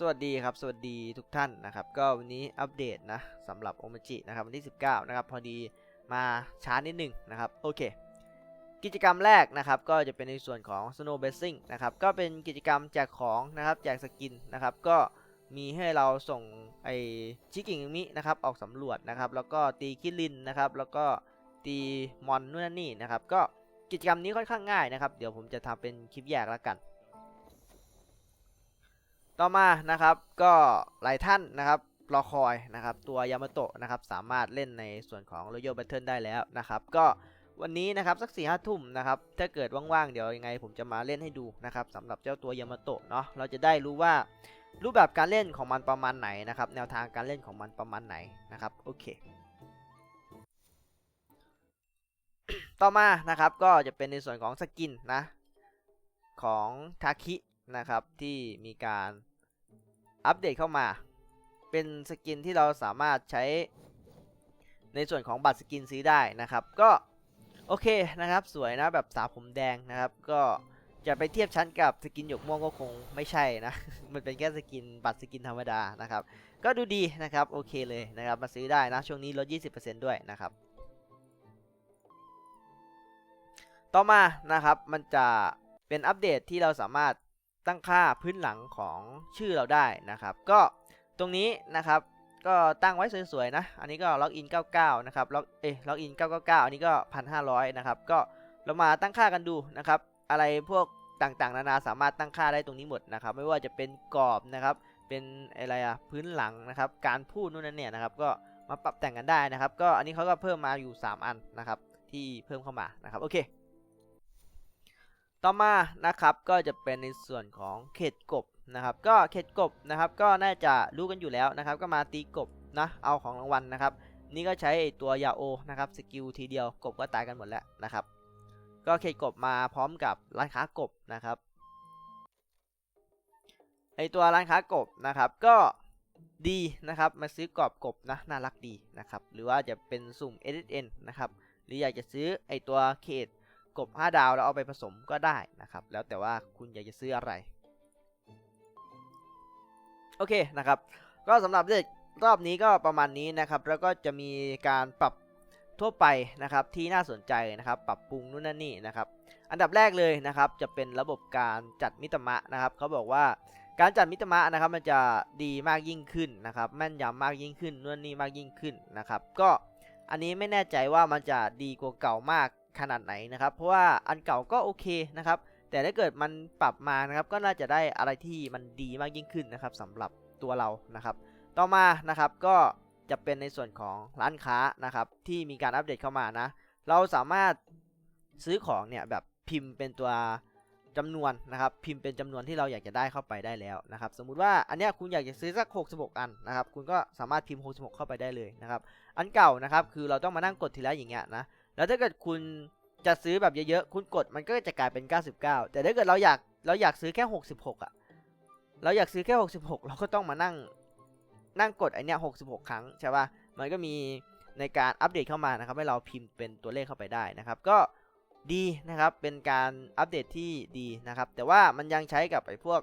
สวัสดีครับ สวัสดีทุกท่านนะครับ ก็วันนี้อัปเดตนะสำหรับโอมจินะครับวันที่ 19 นะครับ พอดีมาช้านิดหนึ่งนะครับ โอเค กิจกรรมแรกนะครับ ก็จะเป็นในส่วนของ Snow b a s i n g นะครับ ก็เป็นกิจกรรมแจกของนะครับแจกสกินนะครับ ก็มีให้เราส่งไอชิกิงมินะครับ ออกสำรวจนะครับ แล้วก็ตีคิรินนะครับ แล้วก็ตีมอนนู่นนนนี่นะครับ ก็กิจกรรมนี้ค่อนข้างง่ายนะครับ เดี๋ยวผมจะทำเป็นคลิปแยกแล้วกัน ต่อมานะครับก็หลายท่านนะครับรอคอยนะครับตัวยามาโตะนะครับสามารถเล่นในส่วนของ Royal Battle ได้แล้วนะครับก็วันนี้นะครับสักสี่ห้าทุ่มนะครับถ้าเกิดว่างๆเดี๋ยวยังไง ผมจะมาเล่นให้ดูนะครับสำหรับเจ้าตัวยามาโตะเนาะเราจะได้รู้ว่ารูปแบบการเล่นของมันประมาณไหนนะครับแนวทางการเล่นของมันประมาณไหนนะครับโอเค ต่อมานะครับก็จะเป็นในส่วนของสกินนะของทาคิ นะครับที่มีการอัปเดตเข้ามา เป็นสกินที่เราสามารถใช้ในส่วนของบัตรสกินซื้อได้นะครับ ก็โอเคนะครับ สวยนะแบบสาวผมแดงนะครับ ก็จะไปเทียบชั้นกับสกินหยกม่วงก็คงไม่ใช่นะ มันเป็นแค่สกินบัตรสกินธรรมดานะครับ ก็ดูดีนะครับโอเคเลยนะครับมาซื้อได้นะช่วงนี้ลด 20%ด้วยนะครับ ต่อมานะครับมันจะเป็นอัปเดตที่เราสามารถ ตั้งค่าพื้นหลังของชื่อเราได้นะครับ ก็ตรงนี้นะครับก็ตั้งไว้สวยๆนะ อันนี้ก็ล็อกอิน99 นะครับ ล็อก เอ๊ล็อกอิน999 อันนี้ก็ 1,500 นะครับ ก็เรามาตั้งค่ากันดูนะครับ อะไรพวกต่างๆ นานาสามารถตั้งค่าได้ตรงนี้หมดนะครับ ไม่ว่าจะเป็นกรอบนะครับ เป็นอะไรอะพื้นหลังนะครับ การพูดนู่นนั่นเนี่ยนะครับ ก็มาปรับแต่งกันได้นะครับ ก็อันนี้เขาก็เพิ่มมาอยู่ 3 อันนะครับ ที่เพิ่มเข้ามานะครับ โอเค ต่อมานะครับก็จะเป็นในส่วนของเขตกบนะครับ ก็เขตกบนะครับ ก็น่าจะรู้กันอยู่แล้วนะครับ ก็มาตีกบนะเอาของรางวัลนะครับ นี่ก็ใช้ตัวยาโอนะครับสกิลทีเดียวกบก็ตายกันหมดแล้วนะครับ ก็เขตกบมาพร้อมกับร้านค้ากบนะครับไอตัวร้านค้ากบนะครับก็ดีนะครับมาซื้อกรอบกบนะน่ารักดีนะครับ หรือว่าจะเป็นสุ่ม SSN นะครับ หรืออยากจะซื้อไอตัวเขต กบ 5 ดาวแล้วเอาไปผสมก็ได้นะครับ แล้วแต่ว่าคุณอยากจะซื้ออะไร โอเคนะครับ ก็สำหรับเด็กรอบนี้ก็ประมาณนี้นะครับ แล้วก็จะมีการปรับทั่วไปนะครับที่น่าสนใจนะครับปรับปรุงนู่นนั่นนี่นะครับอันดับแรกเลยนะครับจะเป็นระบบการจัดมิตรมะนะครับเขาบอกว่าการจัดมิตรมะนะครับมันจะดีมากยิ่งขึ้นนะครับแม่นยำมากยิ่งขึ้นนู่นนี่มากยิ่งขึ้นนะครับก็อันนี้ไม่แน่ใจว่ามันจะดีกว่าเก่ามาก ขนาดไหนนะครับ เพราะว่าอันเก่าก็โอเคนะครับ แต่ถ้าเกิดมันปรับมานะครับก็น่าจะได้อะไรที่มันดีมากยิ่งขึ้นนะครับสำหรับตัวเรานะครับ ต่อมานะครับก็จะเป็นในส่วนของร้านค้านะครับที่มีการอัปเดตเข้ามานะ เราสามารถซื้อของเนี่ยแบบพิมพ์เป็นตัวจำนวนนะครับพิมพ์เป็นจำนวนที่เราอยากจะได้เข้าไปได้แล้วนะครับ สมมุติว่าอันเนี้ยคุณอยากจะซื้อสัก 66 อันนะครับ คุณก็สามารถพิมพ์ 66 เข้าไปได้เลยนะครับ อันเก่านะครับคือเราต้องมานั่งกดทีละอย่างเงี้ยนะ แล้วถ้าเกิดคุณจะซื้อแบบเยอะๆ คุณกดมันก็จะกลายเป็น 99 แต่ถ้าเกิดเราอยากเราอยากซื้อแค่ 66อะ เราอยากซื้อแค่ 66 เราก็ต้องมานั่งนั่งกดไอเนี้ย66 ครั้งใช่ป่ะ มันก็มีในการอัปเดตเข้ามานะครับให้เราพิมพ์เป็นตัวเลขเข้าไปได้นะครับ ก็ดีนะครับ เป็นการอัปเดตที่ดีนะครับ แต่ว่ามันยังใช้กับไอพวก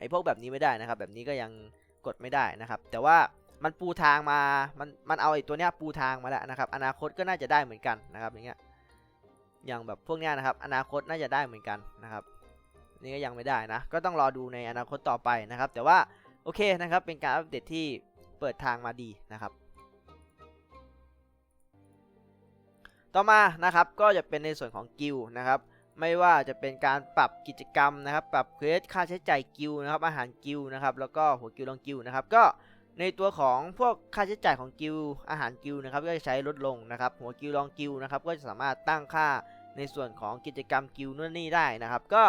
ไอพวกแบบนี้ไม่ได้นะครับ แบบนี้ก็ยังกดไม่ได้นะครับ แต่ว่า มันปูทางมา มัน มันเอาไอ้ตัวเนี้ยปูทางมาแล้วนะครับ อนาคตก็น่าจะได้เหมือนกันนะครับ อย่างเงี้ย อย่างแบบพวกเนี้ยนะครับ อนาคตน่าจะได้เหมือนกันนะครับ นี่ก็ยังไม่ได้นะ ก็ต้องรอดูในอนาคตต่อไปนะครับ แต่ว่าโอเคนะครับ เป็นการอัปเดตที่เปิดทางมาดีนะครับ ต่อมานะครับ ก็จะเป็นในส่วนของกิลนะครับ ไม่ว่าจะเป็นการปรับกิจกรรมนะครับ ปรับเควสค่าใช้จ่ายกิลนะครับ อาหารกิลนะครับ แล้วก็หัวกิลลองกิลนะครับ ก็ ในตัวของพวกค่าใช้จ่ายของกิลอาหารกิลนะครับก็จะใช้ลดลงนะครับหัวกิลลองกิลนะครับก็จะสามารถตั้งค่าในส่วนของกิจกรรมกิลนู่นนี่ได้นะครับ ก็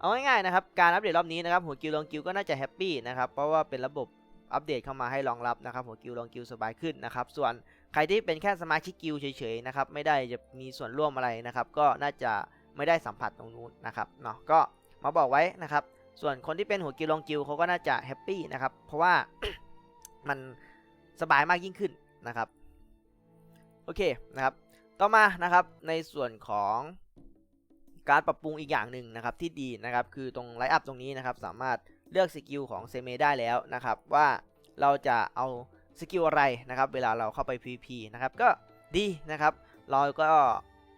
เอาง่ายๆนะครับการอัปเดตรอบนี้นะครับหัวกิลลองกิลก็น่าจะแฮปปี้นะครับเพราะว่าเป็นระบบอัปเดตเข้ามาให้รองรับนะครับหัวกิลลองกิลสบายขึ้นนะครับส่วนใครที่เป็นแค่สมาชิกกิลเฉยๆนะครับไม่ได้จะมีส่วนร่วมอะไรนะครับ ก็น่าจะไม่ได้สัมผัสตรงนู้นนะครับเนาะก็มาบอกไว้นะครับ ส่วนคนที่เป็นหัวกิลลองกิลเขาก็น่าจะแฮปปี้นะครับเพราะว่า มันสบายมากยิ่งขึ้นนะครับ โอเคนะครับ ต่อมานะครับในส่วนของการปรับปรุงอีกอย่างหนึ่งนะครับที่ดีนะครับคือตรงไลฟ์อัพตรงนี้นะครับสามารถเลือกสกิลของเซเมได้แล้วนะครับว่าเราจะเอาสกิลอะไรนะครับเวลาเราเข้าไป PVP นะครับก็ดีนะครับ เราก็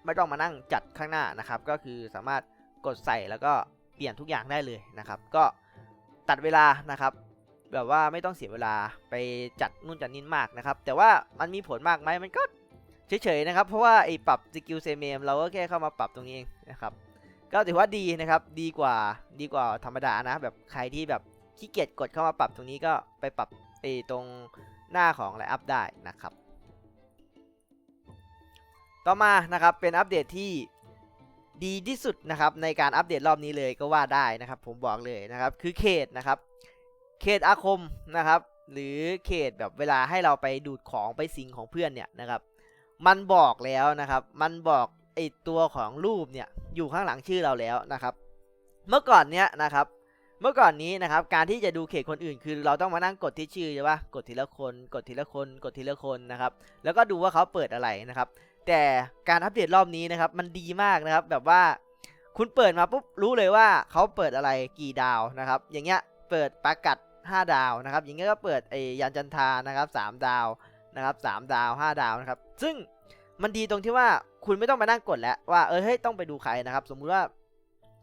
ไม่ต้องมานั่งจัดข้างหน้านะครับ ก็คือสามารถกดใส่แล้วก็เปลี่ยนทุกอย่างได้เลยนะครับ ก็ตัดเวลานะครับ แบบว่าไม่ต้องเสียเวลาไปจัดนู่นจัดนี่มากนะครับ แต่ว่ามันมีผลมากไหมมันก็เฉยๆนะครับ เพราะว่าไอ้ปรับสกิลเซเมมเราก็แค่เข้ามาปรับตรงนี้เองนะครับ ก็ถือว่าดีนะครับ ดีกว่าดีกว่าธรรมดานะ แบบใครที่แบบขี้เกียจกดเข้ามาปรับตรงนี้ก็ไปปรับไอ้ตรงหน้าของไลน์อัพได้นะครับ ต่อมานะครับเป็นอัปเดตที่ดีที่สุดนะครับในการอัปเดตรอบนี้เลยก็ว่าได้นะครับ ผมบอกเลยนะครับคือเขตนะครับ เขตอาคมนะครับ หรือเขตแบบเวลาให้เราไปดูดของไปสิงของเพื่อนเนี่ยนะครับ มันบอกแล้วนะครับ มันบอกไอตัวของรูปเนี่ยอยู่ข้างหลังชื่อเราแล้วนะครับ เมื่อก่อนเนี้ยนะครับเมื่อก่อนนี้นะครับการที่จะดูเขตคนอื่นคือ เราต้องมานั่งกดที่ชื่อใช่ปะกดทีละคนกดทีละคนกดทีละคนนะครับ แล้วก็ดูว่าเขาเปิดอะไรนะครับ แต่การอัปเดตรอบนี้นะครับ มันดีมากนะครับแบบว่าคุณเปิดมาปุ๊บรู้เลยว่าเขาเปิดอะไรกี่ดาวนะครับ อย่างเงี้ย เปิดปากัด 5 ดาวนะครับอย่างนี้ก็เปิดไอ้ยันจันทานะครับ3ดาวนะครับ3ดาว 5 ดาวนะครับ ซึ่งมันดีตรงที่ว่าคุณไม่ต้องมานั่งกดแล้วว่าเออเฮ้ยต้องไปดูใครนะครับ สมมุติว่า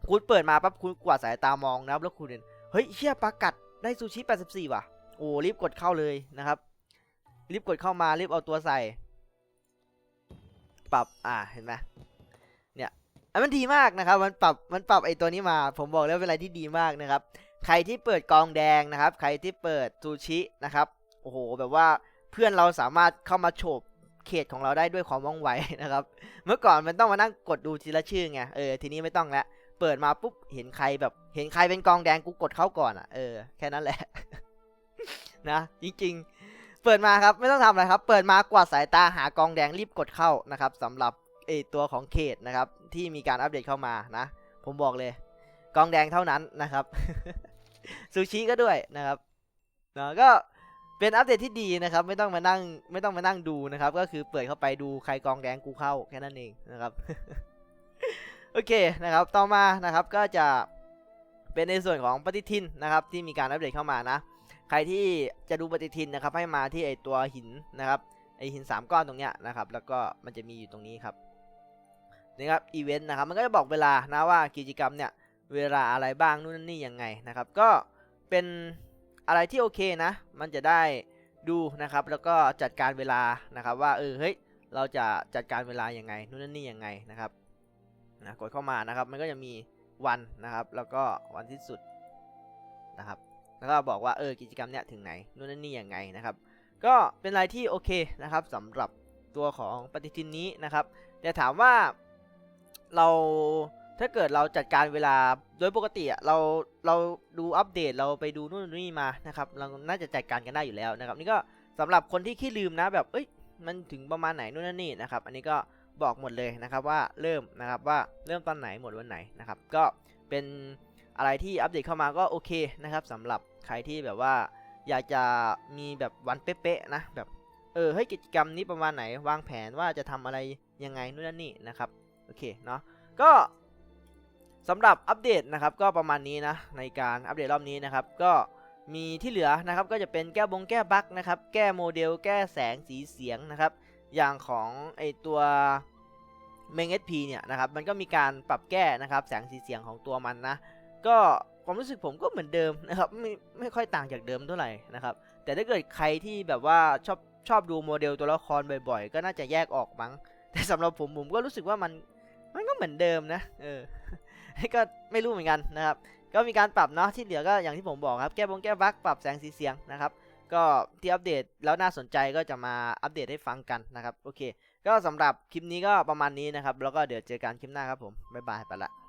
คุณเปิดมาปั๊บคุณกวาดสายตามองนะครับแล้วคุณเห็นเฮ้ยเชี่ยปากัดได้ซูชิ 84 ว่ะ โอ้รีบกดเข้าเลยนะครับ รีบกดเข้ามารีบเอาตัวใส่ ปรับอ่าเห็นไหมเนี่ยอันมันดีมากนะครับ มันปรับมันปรับไอตัวนี้มา ผมบอกแล้วเป็นอะไรที่ดีมากนะครับ ใครที่เปิดกองแดงนะครับ ใครที่เปิดซูชินะครับ โอ้โห แบบว่าเพื่อนเราสามารถเข้ามาโฉบเขตของเราได้ด้วยความว่องไวนะครับ เมื่อก่อนมันต้องมานั่งกดดูทีละชื่อไง เออ ทีนี้ไม่ต้องแล้ว เปิดมาปุ๊บ เห็นใครแบบ เห็นใครเป็นกองแดงกูกดเข้าก่อนอะ เออ แค่นั้นแหละ นะ จริง ๆ เปิดมาครับไม่ต้องทำอะไรครับ เปิดมากวาดสายตาหากองแดงรีบกดเข้านะครับสำหรับไอตัวของเขตนะครับ ที่มีการอัปเดตเข้ามานะ ผมบอกเลย กองแดงเท่านั้นนะครับ ซูชิก็ด้วยนะครับเนาะก็เป็นอัปเดตที่ดีนะครับ ไม่ต้องมานั่งไม่ต้องมานั่งดูนะครับ ก็คือเปิดเข้าไปดูใครกองแดงกูเข้าแค่นั้นเองนะครับโอเคนะครับ ต่อมานะครับก็จะเป็นในส่วนของปฏิทินนะครับที่มีการอัปเดตเข้ามานะ ใครที่จะดูปฏิทินนะครับให้มาที่ไอตัวหินนะครับไอหิน 3 ก้อนตรงเนี้ยนะครับ แล้วก็มันจะมีอยู่ตรงนี้ครับนี่ครับอีเวนต์นะครับมันก็จะบอกเวลานะว่ากิจกรรมเนี่ย เวลาอะไรบ้างนู่นนี่ยังไงนะครับ ก็เป็นอะไรที่โอเคนะ มันจะได้ดูนะครับ แล้วก็จัดการเวลานะครับ ว่าเออเฮ้ยเราจะจัดการเวลายังไงนู่นนี่ยังไงนะครับนะกดเข้ามานะครับ มันก็จะมีวันนะครับ แล้วก็วันที่สุดนะครับ แล้วก็บอกว่าเออกิจกรรมเนี้ยถึงไหนนู่นนี่ยังไงนะครับ ก็เป็นอะไรที่โอเคนะครับสำหรับตัวของปฏิทินนี้นะครับ แต่ถามว่าเรา ถ้าเกิดเราจัดการเวลาโดยปกติเราเราดูอัปเดตเราไปดูนู่นนี่มานะครับเราน่าจะจัดการกันได้อยู่แล้วนะครับ นี่ก็สำหรับคนที่ขี้ลืมนะแบบเอ้ยมันถึงประมาณไหนนู่นนี่นะครับ อันนี้ก็บอกหมดเลยนะครับว่าเริ่มนะครับว่าเริ่มตอนไหนหมดวันไหนนะครับ ก็เป็นอะไรที่อัปเดตเข้ามาก็โอเคนะครับสำหรับใครที่แบบว่าอยากจะมีแบบวันเป๊ะๆนะแบบเออเฮ้ยกิจกรรมนี้ประมาณไหนวางแผนว่าจะทำอะไรยังไงนู่นนี่นะครับโอเคเนาะก็ สำหรับอัปเดตนะครับก็ประมาณนี้นะในการอัปเดตรอบนี้นะครับก็มีที่เหลือนะครับก็จะเป็นแก้บงแก้บั๊กนะครับแก้โมเดลแก้แสงสีเสียงนะครับอย่างของไอตัวเมงเอสพีเนี่ยนะครับมันก็มีการปรับแก้นะครับแสงสีเสียงของตัวมันนะก็ความรู้สึกผมก็เหมือนเดิมนะครับไม่ไม่ค่อยต่างจากเดิมเท่าไหร่นะครับแต่ถ้าเกิดใครที่แบบว่าชอบชอบดูโมเดลตัวละครบ่อยๆ ก็น่าจะแยกออกมั้งแต่สำหรับผมผมก็รู้สึกว่ามันมันก็เหมือนเดิมนะเออ ก็ไม่รู้เหมือนกันนะครับ ก็มีการปรับเนาะที่เหลือก็อย่างที่ผมบอกครับ แก้บงแก้บั๊กปรับแสงสีเสียงนะครับ ก็ที่อัปเดตแล้วน่าสนใจก็จะมาอัปเดตให้ฟังกันนะครับ โอเค ก็สำหรับคลิปนี้ก็ประมาณนี้นะครับ แล้วก็เดี๋ยวเจอกันคลิปหน้าครับผม บ๊ายบายไปละ